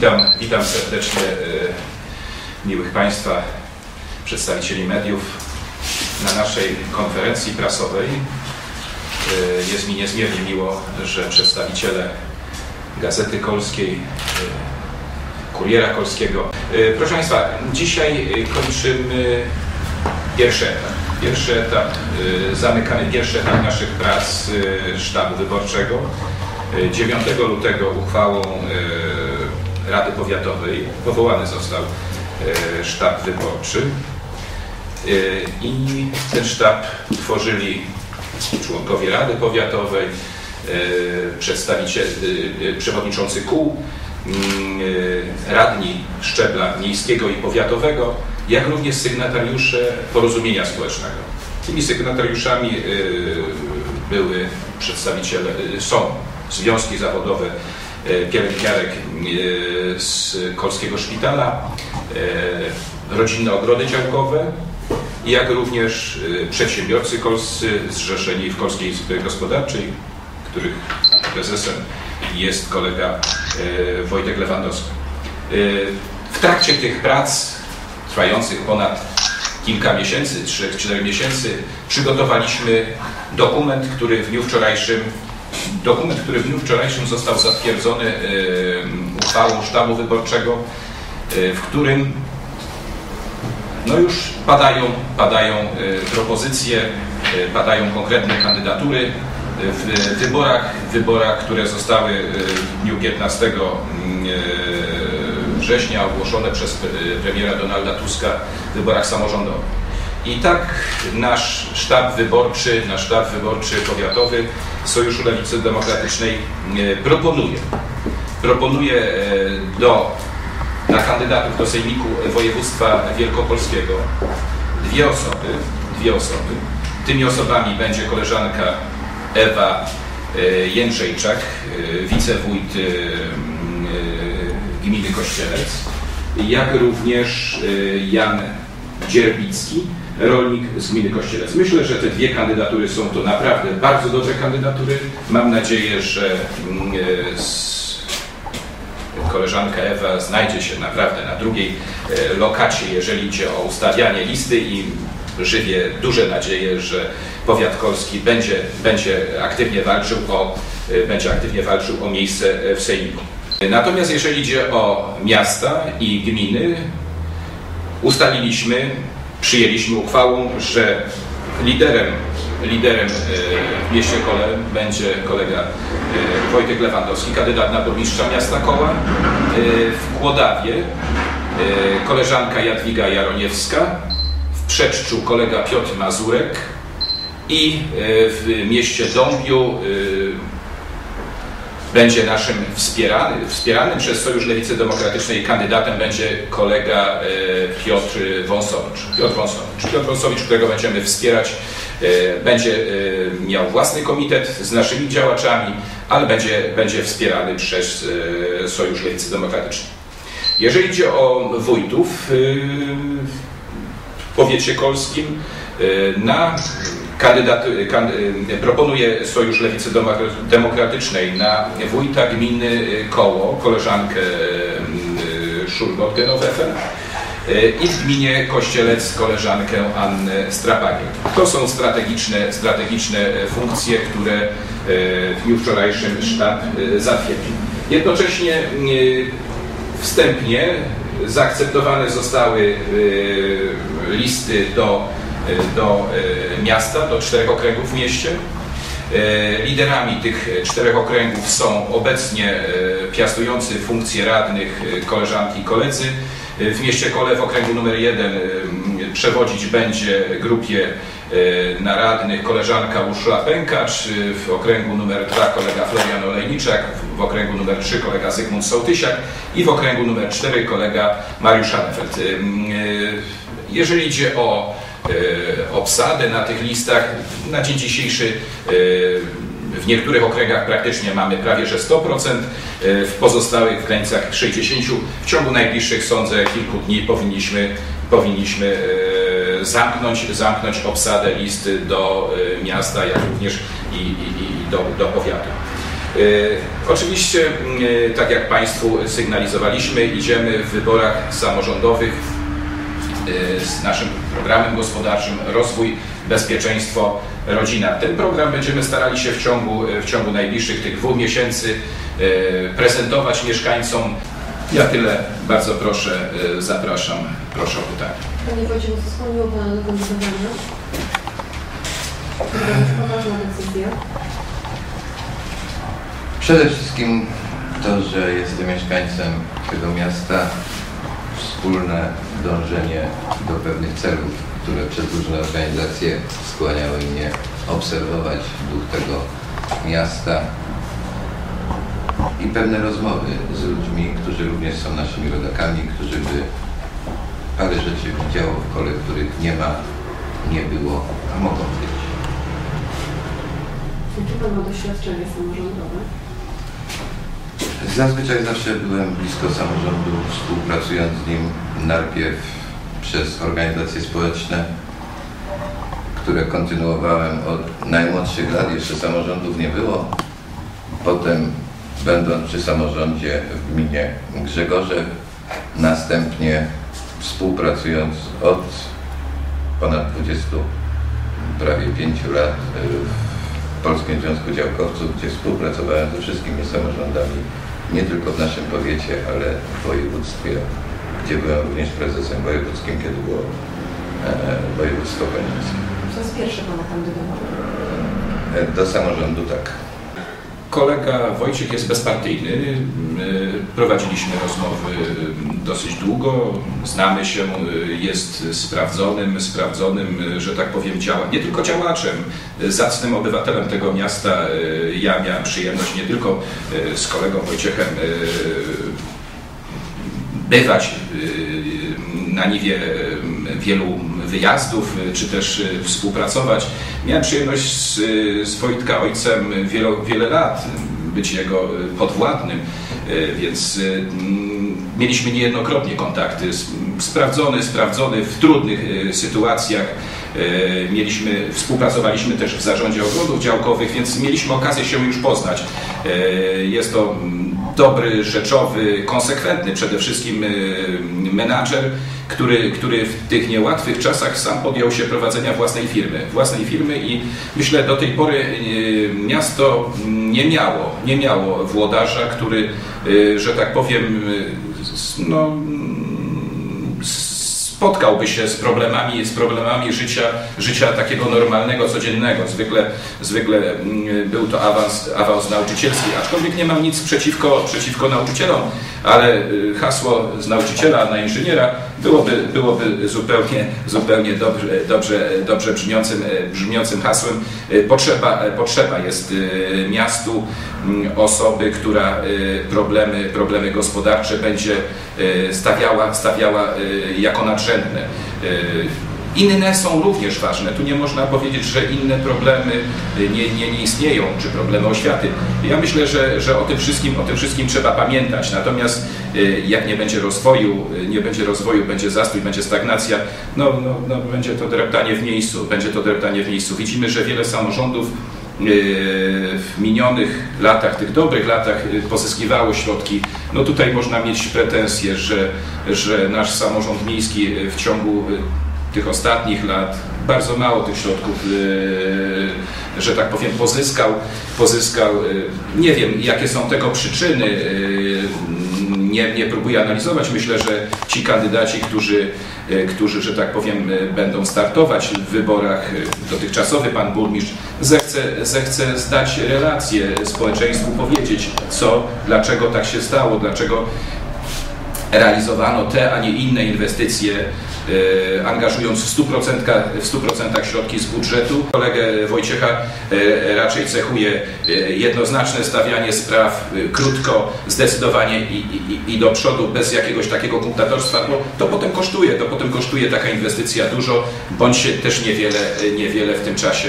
Witam, witam serdecznie miłych Państwa, przedstawicieli mediów na naszej konferencji prasowej. Jest mi niezmiernie miło, że przedstawiciele Gazety Kolskiej, Kuriera Kolskiego. Proszę Państwa, dzisiaj kończymy pierwszy etap. Pierwszy etap, zamykamy pierwszy etap naszych prac sztabu wyborczego. 9 lutego uchwałą Rady Powiatowej powołany został sztab wyborczy i ten sztab tworzyli członkowie Rady Powiatowej, przedstawiciel, przewodniczący kół, radni szczebla miejskiego i powiatowego, jak również sygnatariusze porozumienia społecznego. Tymi sygnatariuszami były przedstawiciele, są związki zawodowe pielęgniarek z Kolskiego Szpitala, rodzinne ogrody działkowe, jak również przedsiębiorcy kolscy zrzeszeni w Kolskiej Izbie Gospodarczej, których prezesem jest kolega Wojtek Lewandowski. W trakcie tych prac trwających ponad kilka miesięcy, 3-4 miesięcy, przygotowaliśmy dokument, który w dniu wczorajszym dokument, który w dniu wczorajszym został zatwierdzony uchwałą sztabu wyborczego, w którym no już padają, padają propozycje, padają konkretne kandydatury w wyborach, wyborach, które zostały w dniu 15 września ogłoszone przez premiera Donalda Tuska w wyborach samorządowych. I tak nasz sztab wyborczy, nasz sztab wyborczy powiatowy Sojuszu Lewicy Demokratycznej proponuje, proponuje do, na kandydatów do Sejmiku Województwa Wielkopolskiego dwie osoby, dwie osoby. Tymi osobami będzie koleżanka Ewa Jędrzejczak, wicewójt gminy Kościelec, jak również Jan Dzierbicki, rolnik z gminy Kościelec. Myślę, że te dwie kandydatury są to naprawdę bardzo dobre kandydatury. Mam nadzieję, że koleżanka Ewa znajdzie się naprawdę na drugiej lokacie, jeżeli idzie o ustawianie listy i żywię duże nadzieję, że powiat kolski będzie, będzie, aktywnie walczył o, będzie aktywnie walczył o miejsce w Sejmiku. Natomiast jeżeli idzie o miasta i gminy, ustaliliśmy, przyjęliśmy uchwałą, że liderem, liderem w mieście Kole będzie kolega Wojtek Lewandowski, kandydat na burmistrza miasta Koła. W Kłodawie koleżanka Jadwiga Jaroniewska, w Przeczczu kolega Piotr Mazurek i w mieście Dąbiu będzie naszym wspierany, wspieranym przez Sojusz Lewicy Demokratycznej kandydatem będzie kolega Piotr Wąsowicz. Piotr Wąsowicz, Piotr Wąsowicz którego będziemy wspierać, będzie miał własny komitet z naszymi działaczami, ale będzie, będzie wspierany przez Sojusz Lewicy Demokratycznej. Jeżeli idzie o wójtów w powiecie kolskim, na kandydat, kan, proponuje Sojusz Lewicy Demokratycznej na wójta gminy Koło, koleżankę Szulgot Genowefer i w gminie Kościelec koleżankę Annę Strapagiel. To są strategiczne, strategiczne funkcje, które w dniu wczorajszym sztab zatwierdził. Jednocześnie wstępnie zaakceptowane zostały listy do do miasta, do czterech okręgów w mieście. Liderami tych czterech okręgów są obecnie piastujący funkcje radnych koleżanki i koledzy. W mieście Kole w okręgu numer jeden przewodzić będzie grupie na radnych koleżanka Urszula Pękacz, w okręgu numer dwa kolega Florian Olejniczak, w okręgu numer trzy kolega Zygmunt Sołtysiak i w okręgu numer cztery kolega Mariusz Hanefeld. Jeżeli idzie o obsadę na tych listach. Na dzień dzisiejszy w niektórych okręgach praktycznie mamy prawie że 100%, w pozostałych w granicach 60%. W ciągu najbliższych, sądzę, kilku dni powinniśmy, powinniśmy zamknąć, zamknąć obsadę listy do miasta, jak również i, i, i do, do powiatu. Oczywiście, tak jak Państwu sygnalizowaliśmy, idziemy w wyborach samorządowych z naszym programem gospodarczym Rozwój, Bezpieczeństwo, Rodzina. Ten program będziemy starali się w ciągu, w ciągu najbliższych tych dwóch miesięcy prezentować mieszkańcom. Ja tyle. Bardzo proszę, zapraszam. Proszę o pytanie. Panie Wojciechu, co skłoniło Pana do kandydowania? To dość poważna decyzja. Przede wszystkim to, że jestem mieszkańcem tego miasta, wspólne dążenie do pewnych celów, które przez różne organizacje skłaniały mnie obserwować duch tego miasta i pewne rozmowy z ludźmi, którzy również są naszymi rodakami, którzy by parę rzeczy widziało w kole, których nie ma, nie było, a mogą być. Jakie Pan ma doświadczenie samorządowe? Zazwyczaj zawsze byłem blisko samorządu, współpracując z nim najpierw przez organizacje społeczne, które kontynuowałem od najmłodszych lat, jeszcze samorządów nie było. Potem będąc przy samorządzie w gminie Grzegorzew, następnie współpracując od ponad 20, prawie 5 lat w Polskim Związku Działkowców, gdzie współpracowałem ze wszystkimi samorządami, nie tylko w naszym powiecie, ale w województwie, gdzie byłem również prezesem wojewódzkim, kiedy było e, województwo konińskie. To jest pierwszy Pana kandydował. E, do samorządu tak. Kolega Wojciech jest bezpartyjny. Prowadziliśmy rozmowy dosyć długo. Znamy się, jest sprawdzonym, sprawdzonym, że tak powiem, działa, nie tylko działaczem, zacnym obywatelem tego miasta. Ja miałem przyjemność nie tylko z kolegą Wojciechem bywać na niwie wielu wyjazdów, czy też współpracować. Miałem przyjemność z, z Wojtka ojcem wiele, wiele lat być jego podwładnym, więc mieliśmy niejednokrotnie kontakty. Sprawdzony, sprawdzony w trudnych sytuacjach. Mieliśmy, współpracowaliśmy też w zarządzie ogrodów działkowych, więc mieliśmy okazję się już poznać. Jest to dobry, rzeczowy, konsekwentny przede wszystkim menadżer, który, który w tych niełatwych czasach sam podjął się prowadzenia własnej firmy. Własnej firmy i myślę do tej pory miasto nie miało, nie miało włodarza, który, że tak powiem, no, spotkałby się z problemami, z problemami życia, życia takiego normalnego, codziennego. Zwykle, zwykle był to awans, awans nauczycielski, aczkolwiek nie mam nic przeciwko, przeciwko nauczycielom, ale hasło z nauczyciela na inżyniera byłoby, byłoby zupełnie, zupełnie dobrze, dobrze, dobrze brzmiącym, brzmiącym hasłem. Potrzeba, potrzeba jest miastu osoby, która problemy, problemy gospodarcze będzie stawiała, stawiała jako nadrzędne. Inne są również ważne. Tu nie można powiedzieć, że inne problemy nie, nie, nie istnieją, czy problemy oświaty. Ja myślę, że, że o, tym wszystkim, o tym wszystkim trzeba pamiętać. Natomiast jak nie będzie rozwoju, nie będzie rozwoju, będzie zastój, będzie stagnacja, no, no, no będzie to dreptanie w miejscu. Będzie to dreptanie w miejscu. Widzimy, że wiele samorządów w minionych latach, tych dobrych latach pozyskiwało środki. No tutaj można mieć pretensje, że, że nasz samorząd miejski w ciągu tych ostatnich lat bardzo mało tych środków, że tak powiem, pozyskał. pozyskał. Nie wiem, jakie są tego przyczyny. Nie, nie próbuję analizować. Myślę, że ci kandydaci, którzy, którzy, że tak powiem, będą startować w wyborach, dotychczasowy pan burmistrz, zechce, zechce zdać relację społeczeństwu, powiedzieć co, dlaczego tak się stało, dlaczego realizowano te, a nie inne inwestycje, angażując w 100%, w 100% środki z budżetu. Kolegę Wojciecha raczej cechuje jednoznaczne stawianie spraw krótko, zdecydowanie i, i, i do przodu, bez jakiegoś takiego punktatorstwa, bo to potem kosztuje, to potem kosztuje taka inwestycja dużo, bądź się też niewiele, niewiele w tym czasie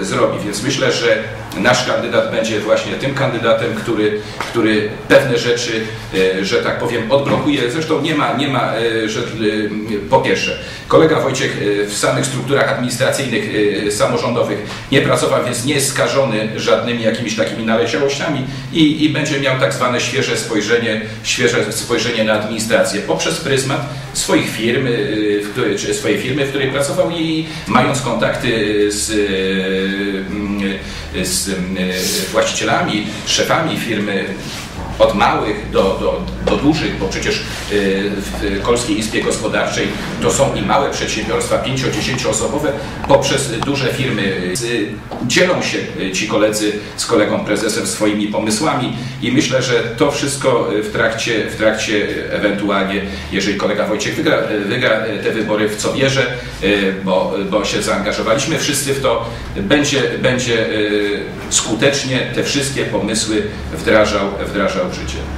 zrobi. Więc myślę, że nasz kandydat będzie właśnie tym kandydatem, który, który pewne rzeczy, że tak powiem, odblokuje. Zresztą nie ma, nie ma że po pierwsze, kolega Wojciech y, w samych strukturach administracyjnych, y, samorządowych nie pracował, więc nie jest skażony żadnymi jakimiś takimi naleciałościami i, i będzie miał tak zwane świeże spojrzenie, świeże spojrzenie na administrację poprzez pryzmat swoich firm, y, w której, czy swojej firmy, w której pracował i mając kontakty z, y, z właścicielami, szefami firmy, od małych do, do, do dużych, bo przecież y, w Polskiej Izbie Gospodarczej to są i małe przedsiębiorstwa, 5-10 osobowe, poprzez duże firmy. Y, dzielą się y, ci koledzy z kolegą prezesem swoimi pomysłami i myślę, że to wszystko w trakcie, w trakcie ewentualnie, jeżeli kolega Wojciech wygra, wygra te wybory, w co wierzę, y, bo, bo się zaangażowaliśmy wszyscy w to, będzie, będzie y, skutecznie te wszystkie pomysły wdrażał, wdrażał życie.